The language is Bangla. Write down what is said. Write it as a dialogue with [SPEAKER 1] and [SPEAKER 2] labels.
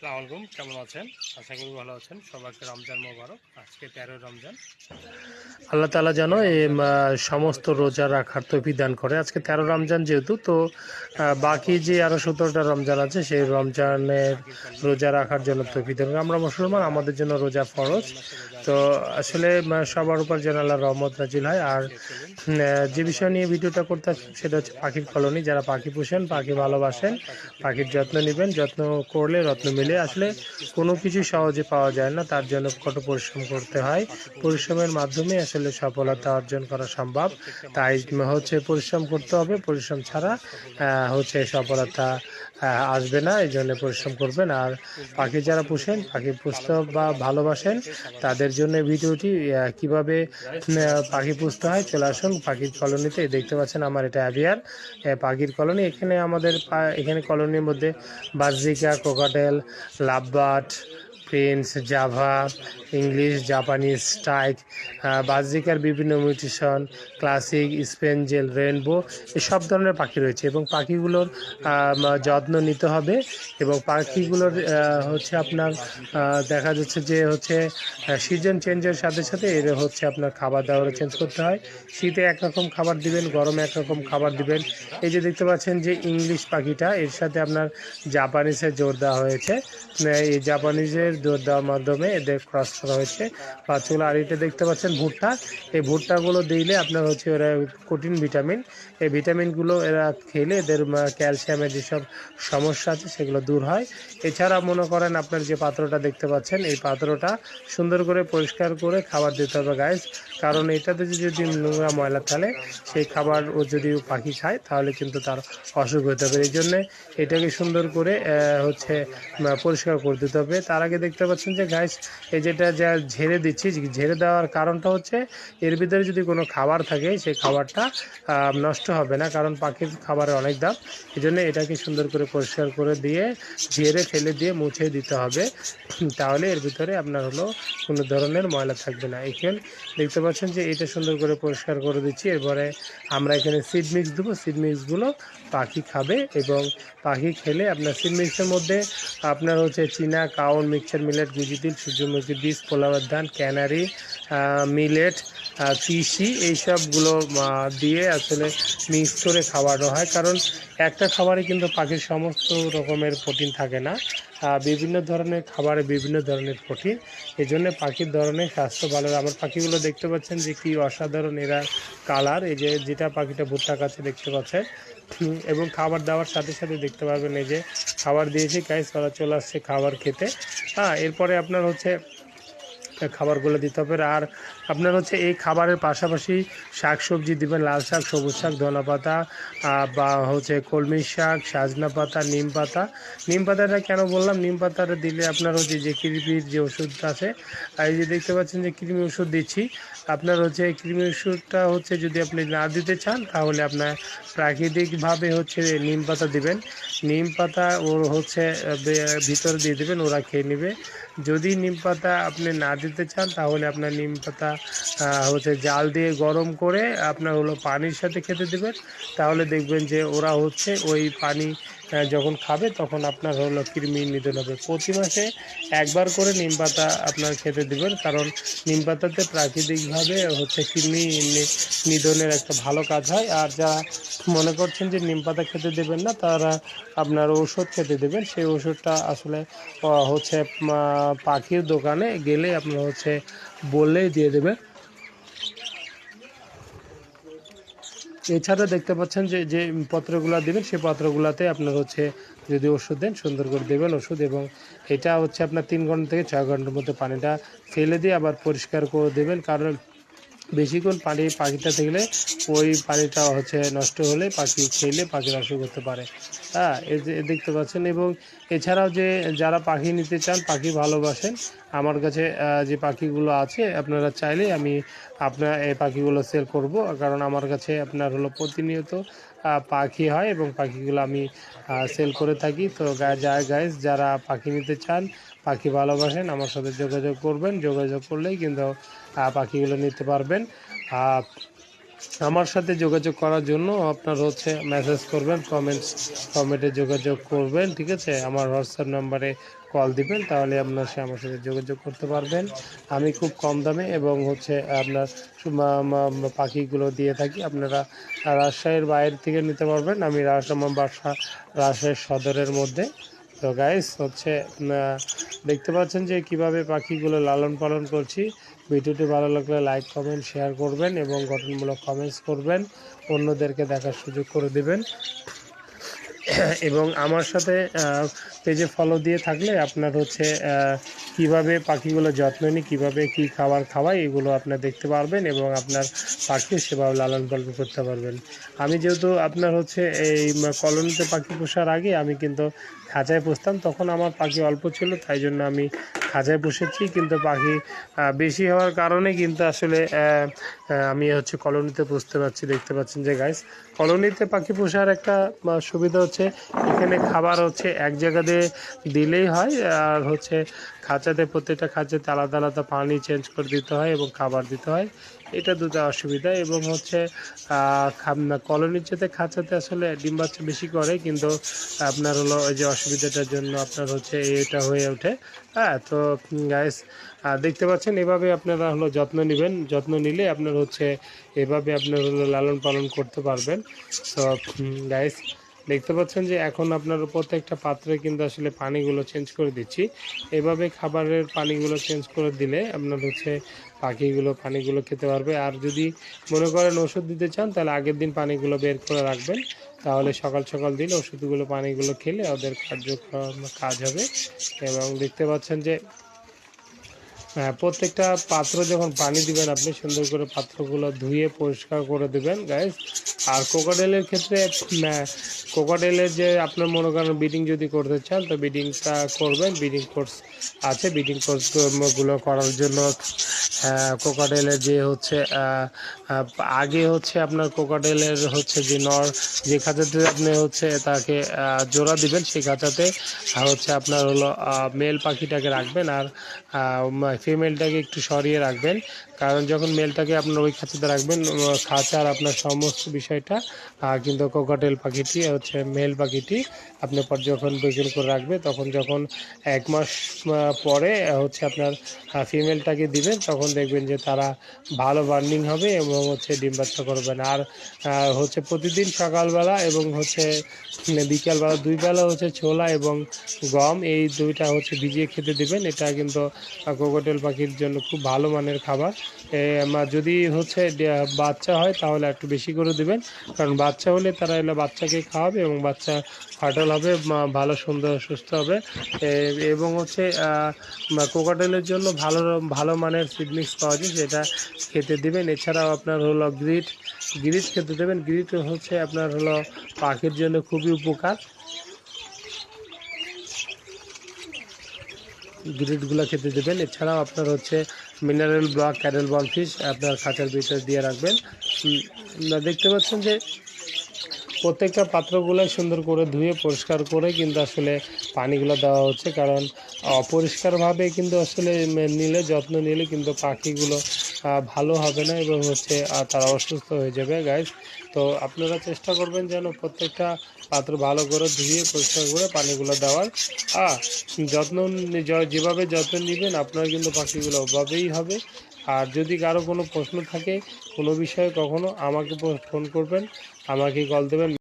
[SPEAKER 1] আসসালামু আলাইকুম, কেমন আছেন? আশা করি ভালো আছেন। সবাইকে রমজান মোবারক। আজকে তেরো রমজান। আল্লাহ তালা যেন এই সমস্ত রোজা রাখার তৌফিক দান করে। আজকে তেরো রমজান যেহেতু, তো বাকি যে আরও সতেরোটা রমজান আছে, সেই রমজানের রোজা রাখার জন্য তৌফিক দান। আমরা মুসলমান, আমাদের জন্য রোজা ফরজ। তো, আসলে সবার উপর যেন আল্লাহ রহমত নাজিল হয়। আর যে বিষয় নিয়ে ভিডিওটা করতে সেটা হচ্ছে পাখির কলোনি। যারা পাখি পোষেন, পাখি ভালোবাসেন, পাখির যত্ন নেবেন। যত্ন করলে রত্ন মিলে আসলে কোনো কিছু সহজে পাওয়া যায় না, তার জন্য কত পরিশ্রম করতে হয়। পরিশ্রমের মাধ্যমে আসলে সফলতা অর্জন করা সম্ভব। তাই হচ্ছে পরিশ্রম করতে হবে, পরিশ্রম ছাড়া হচ্ছে সফলতা আসবে না, এই জন্য পরিশ্রম করবেন। আর পাখি যারা পুষেন, পাখি পুষতে বা ভালোবাসেন, তাদের জন্য ভিডিওটি কীভাবে পাখি পুষতে হয় চলে আসুন পাখির কলোনিতে। দেখতে পাচ্ছেন আমার এটা অ্যাভিয়ার পাখির কলোনি। এখানে আমাদের, এখানে কলোনির মধ্যে বাজিকা cockatiel lovebird prince Java English Japanese স্টাইক বাজিকার বিভিন্ন মিউটেশন ক্লাসিক স্পেঞ্জেল রেনবো সব ধরনের পাখি রয়েছে এবং পাখিগুলোর যত্ন নিতে হবে এবং পাখিগুলোর হচ্ছে আপনার দেখা যাচ্ছে যে হচ্ছে সিজন চেঞ্জের সাথে সাথে এর হচ্ছে আপনার খাবার দাবার চেঞ্জ করতে হয়। শীতে একরকম খাবার দিবেন, গরমে একরকম খাবার দিবেন। এই যে দেখতে পাচ্ছেন যে ইংলিশ পাখিটা, এর সাথে আপনার জাপানিজের জোর দেওয়া হয়েছে। এই জাপানিজের জোর দেওয়ার মাধ্যমে এদের ক্রস করা হয়েছে। চুল আর এটা দেখতে পাচ্ছেন ভুট্টা। এই ভুট্টাগুলো দিলে আপনার হচ্ছে ওরা কঠিন ভিটামিন। এই ভিটামিনগুলো এরা খেলে এদের ক্যালসিয়ামের যেসব সমস্যা আছে সেগুলো দূর হয়। এছাড়া মনে করেন আপনার যে পাত্রটা দেখতে পাচ্ছেন, এই পাত্রটা সুন্দর করে পরিষ্কার করে খাবার দিতে হবে গাইস কারণ এটাতে যদি নোংরা ময়লা থালে সেই খাবার ও যদি পাখি খায়, তাহলে কিন্তু তার অসুখ হতে হবে এই জন্যে এটাকে সুন্দর করে হচ্ছে পরিষ্কার করে দিতে হবে। তার আগে দেখতে পাচ্ছেন যে গাইস এই যেটা যা ঝেড়ে দিচ্ছি, ঝেড়ে দেওয়ার কারণটা হচ্ছে এর ভিতরে যদি কোনো খাবার থাকে, সেই খাবারটা নষ্ট হবে না, কারণ পাখির খাবারের অনেক দাম। এই জন্য এটাকে সুন্দর করে পরিষ্কার করে দিয়ে, ঝেড়ে ফেলে দিয়ে মুছে দিতে হবে। তাহলে এর ভিতরে আপনার হলো কোনো ধরনের ময়লা থাকবে না। এখানে দেখতে পাচ্ছেন যে, এটা সুন্দর করে পরিষ্কার করে দিচ্ছি। এরপরে আমরা এখানে সিড মিক্স দেবো। সিড মিক্সগুলো পাখি খাবে এবং পাখি খেলে আপনার সিড মিক্সের মধ্যে আপনার হচ্ছে চীনা কাউন মিক্সচার মিলেট গুজিতিল সূর্যমুখী বীজ পোলাওয়ার ধান ক্যানারি মিলেট কৃষি এইসবগুলো দিয়ে আসলে মিক্স করে খাওয়ানো হয়। কারণ একটা খাবারে কিন্তু পাখির সমস্ত রকমের প্রোটিন থাকে না। বিভিন্ন ধরনের খাবারে বিভিন্ন ধরনের প্রোটিন। এই জন্য পাখির ধরনের স্বাস্থ্য ভালো আমার পাখিগুলো দেখতে পাচ্ছেন যে কি অসাধারণ এরা কালার এই যে যেটা পাখিটা ভুট্টা কাছে দেখতে পাচ্ছেন হুম, এবং খাবার দেওয়ার সাথে সাথে দেখতে পাবেন এই যে খাবার দিয়েছি গাইস ওরা চলে আসছে খাবার খেতে। হ্যাঁ এরপরে আপনার হচ্ছে খাবারগুলো দিতে হবে। আর আপনার হচ্ছে এই খাবারের পাশাপাশি শাক সবজি দিবেন লাল শাক সবুজ শাক ধনা পাতা বা হচ্ছে কলমি শাক সাজনা পাতা নিম পাতা। নিম পাতাটা কেন বললাম? নিম পাতাটা দিলে আপনার হচ্ছে যে কৃমির যে ওষুধটা আছে এই যে দেখতে পাচ্ছেন যে কৃমি ওষুধ দিচ্ছি আপনার হচ্ছে ক্রিমি ওষুধটা হচ্ছে যদি আপনি না দিতে চান, তাহলে আপনার প্রাকৃতিকভাবে হচ্ছে নিম পাতা দিবেন। নিম পাতা ওর হচ্ছে ভিতরে দিয়ে দেবেন, ওরা খেয়ে নেবে। যদি নিম পাতা আপনি না দিতে চান, তাহলে আপনার নিম পাতা হচ্ছে জাল দিয়ে গরম করে আপনার হলো পানির সাথে খেতে দেবেন। তাহলে দেখবেন যে ওরা হচ্ছে ওই পানি যখন খাবে তখন আপনার হলো কৃমি নিধন হবে। প্রতি মাসে একবার করে নিম পাতা আপনার খেতে দেবেন, কারণ নিম পাতাতে প্রাকৃতিকভাবে হচ্ছে কৃমি নিধনের একটা ভালো কাজ হয়। আর যারা মনে করছেন যে নিম পাতা খেতে দেবেন না, তারা আপনার ওষুধ খেতে দেবেন। সেই ওষুধটা আসলে হচ্ছে পাখির দোকানে গেলে আপনার হচ্ছে বললেই দিয়ে দেবে এছাড়া দেখতে পাচ্ছেন যে যে পত্রগুলো দেবেন সেই পত্রগুলোতে আপনার হচ্ছে যদি ওষুধ দেন, সুন্দর করে দেবেন ওষুধ এবং এটা হচ্ছে আপনার তিন ঘণ্টা থেকে ছয় ঘণ্টার মধ্যে পানিটা ফেলে দিয়ে আবার পরিষ্কার করে দেবেন। কারণ বেশিক্ষণ পানি পাখিটা থাকলে ওই পানিটা হচ্ছে নষ্ট হলে পাখি খেলে পাখির অসুখ হতে পারে। হ্যাঁ দেখতে পাচ্ছেন এবং এছাড়াও যে যারা পাখি নিতে চান, পাখি ভালোবাসেন, আমার কাছে যে পাখিগুলো আছে, আপনারা চাইলে আমি আপনার এই পাখিগুলো সেল করব। কারণ আমার কাছে আপনার হলো প্রতিনিয়ত পাখি হয় এবং পাখিগুলো আমি সেল করে থাকি। তো গা- যা গাইজ যারা পাখি নিতে চান, পাখি ভালোবাসেন, আমার সাথে যোগাযোগ করবেন। যোগাযোগ করলেই কিন্তু পাখিগুলো নিতে পারবেন। আমার সাথে যোগাযোগ করার জন্য আপনার হচ্ছে মেসেজ করবেন কমেন্টস কমেন্টে যোগাযোগ করবেন, ঠিক আছে? আমার হোয়াটসঅ্যাপ নাম্বারে কল দিবেন, তাহলে আপনার সে আমার সাথে যোগাযোগ করতে পারবেন। আমি খুব কম দামে এবং হচ্ছে আপনার পাখিগুলো দিয়ে থাকি। আপনারা রাজশাহীর বাইরে থেকে নিতে পারবেন। আমি রাজ আমার বাসা রাজশাহীর সদরের মধ্যে। তো গাইস হচ্ছে দেখতে পাচ্ছেন যে কীভাবে পাখিগুলো লালন পালন করছি। ভিডিওটি ভালো লাগলে লাইক কমেন্ট শেয়ার করবেন এবং গঠনমূলক কমেন্টস করবেন। অন্যদেরকে দেখার সুযোগ করে দিবেন। এবং আমার সাথে পেজে ফলো দিয়ে থাকলে আপনার হচ্ছে কীভাবে পাখিগুলো যত্ন নিই, কীভাবে কি খাবার খাওয়াই, এগুলো আপনার দেখতে পারবেন এবং আপনার পাখি সেভাবে লালন পালন করতে পারবেন। আমি যেহেতু আপনার হচ্ছে এই কলোনিতে পাখি পোষার আগে আমি কিন্তু খাঁচায় পুষতাম তখন আমার পাখি অল্প ছিল, তাই জন্য আমি খাঁচায় পুষেছি কিন্তু পাখি বেশি হওয়ার কারণে কিন্তু আসলে আমি হচ্ছে কলোনিতে পুষতে পারছি, দেখতে পাচ্ছেন যে গাইস কলোনিতে পাখি পোষার একটা সুবিধা হচ্ছে এখানে খাবার হচ্ছে এক জায়গাতে দিলেই হয়, আর হচ্ছে খাঁচাতে, প্রত্যেকটা খাঁচাতে আলাদা আলাদা পানি চেঞ্জ করে দিতে হয় এবং খাবার দিতে হয়। এটা দুটো অসুবিধা এবং হচ্ছে কলোনির চেতে খাঁচাতে আসলে ডিম বাচ্চা বেশি করে, কিন্তু আপনার হলো ওই যে অসুবিধাটার জন্য আপনার হচ্ছে এটা হয়ে ওঠে। হ্যাঁ তো গাইস দেখতে পাচ্ছেন, এভাবে আপনারা হলো যত্ন নেবেন, যত্ন নিলে আপনার হচ্ছে এভাবে আপনার হলো লালন পালন করতে পারবেন। তো গাইস দেখতে পাচ্ছেন যে এখন আপনার প্রত্যেকটা পাত্রে কিন্তু আসলে পানিগুলো চেঞ্জ করে দিচ্ছি। এভাবে খাবারের পানিগুলো চেঞ্জ করে দিলে আপনার হচ্ছে পাখিগুলো, পানিগুলো খেতে পারবে। আর যদি মনে করেন ওষুধ দিতে চান, তাহলে আগের দিন পানিগুলো বের করে রাখবেন। তাহলে সকাল সকাল দিলে ওষুধগুলো, পানিগুলো খেলে ওদের কার্যক্রম কাজ হবে। এবং দেখতে পাচ্ছেন যে প্রত্যেকটা পাত্র যখন পানি দিবেন, আপনি সুন্দর করে পাত্রগুলো ধুয়ে পরিষ্কার করে দেবেন গাইস আর কোকাডেলের ক্ষেত্রে কোকাডেলের যে আপনার মনে করেন বিডিং যদি করতে চান, তো বিডিংটা করবেন। বিডিং কোর্স আছে বিডিং কোর্সগুলো করার জন্য কোকাডেলের যে হচ্ছে আগে হচ্ছে আপনার কোকাডেলের হচ্ছে যে নর, যে খাঁচাতে আপনি হচ্ছে তাকে জোড়া দিবেন, সেই খাঁচাতে, হচ্ছে আপনার হলো মেল পাখিটাকে রাখবেন। আর ফিমেলটাকে একটু সরিয়ে রাখবেন। কারণ যখন মেলটাকে আপনার ওই খাঁচাতে রাখবেন খাঁচার আপনার সমস্ত বিষয়টা কিন্তু কোকাটেল পাখিটি, হচ্ছে মেল পাখিটি আপনি পর যখন পর্যবেক্ষণ করে রাখবে, তখন যখন এক মাস পরে হচ্ছে আপনার ফিমেলটাকে দিবেন, তখন দেখবেন যে তারা ভালো বার্নিং হবে এবং হচ্ছে ডিম বাচ্চা করবেন আর হচ্ছে প্রতিদিন সকালবেলা এবং হচ্ছে বিকালবেলা দুই বেলা হচ্ছে ছোলা এবং গম, এই দুইটা হচ্ছে ভিজিয়ে খেতে দিবেন। এটা কিন্তু কোকোটেল পাখির জন্য খুব ভালো মানের খাবার। যদি হচ্ছে বাচ্চা হয়, তাহলে একটু বেশি করে দিবেন। কারণ বাচ্চা হলে তারা এলে বাচ্চাকে খাওয়াবে এবং বাচ্চা ফাটল হবে ভালো, সুন্দর, সুস্থ হবে। এবং হচ্ছে কোকাটেলের জন্য ভালো ভালো মানের সিড মিক্স পাওয়া যায়, সেটা খেতে দেবেন। এছাড়াও আপনার হলো গ্রিট গ্রিট খেতে দেবেন। গ্রিট হচ্ছে আপনার হলো পাখির জন্য খুবই উপকার। গ্রিডগুলো খেতে দেবেন। এছাড়াও আপনার হচ্ছে মিনারেল ব্লক ক্যারেল বনফিশ আপনার খাঁচার ভিতরে দিয়ে রাখবেন। দেখতে পাচ্ছেন যে প্রত্যেকটা পাত্রগুলো সুন্দর করে ধুয়ে পরিষ্কার করে কিন্তু আসলে পানিগুলো দেওয়া হচ্ছে, কারণ অপরিষ্কারভাবে কিন্তু আসলে নিলে, যত্ন নিলে কিন্তু পাখিগুলো ভালো হবে না এবং হচ্ছে তারা অসুস্থ হয়ে যাবে গাইস তো আপনারা চেষ্টা করবেন যেন প্রত্যেকটা পাত্র ভালো করে ধুয়ে পরিষ্কার করে পানিগুলো দেওয়ার। আহ যত্ন যেভাবে যত্ন নেবেন, আপনার কিন্তু পাখিগুলো ওভাবেই হবে। আর যদি কারও কোনো প্রশ্ন থাকে কোনো বিষয়ে কখনো আমাকে ফোন করবেন। আমাকে কল দেবেন।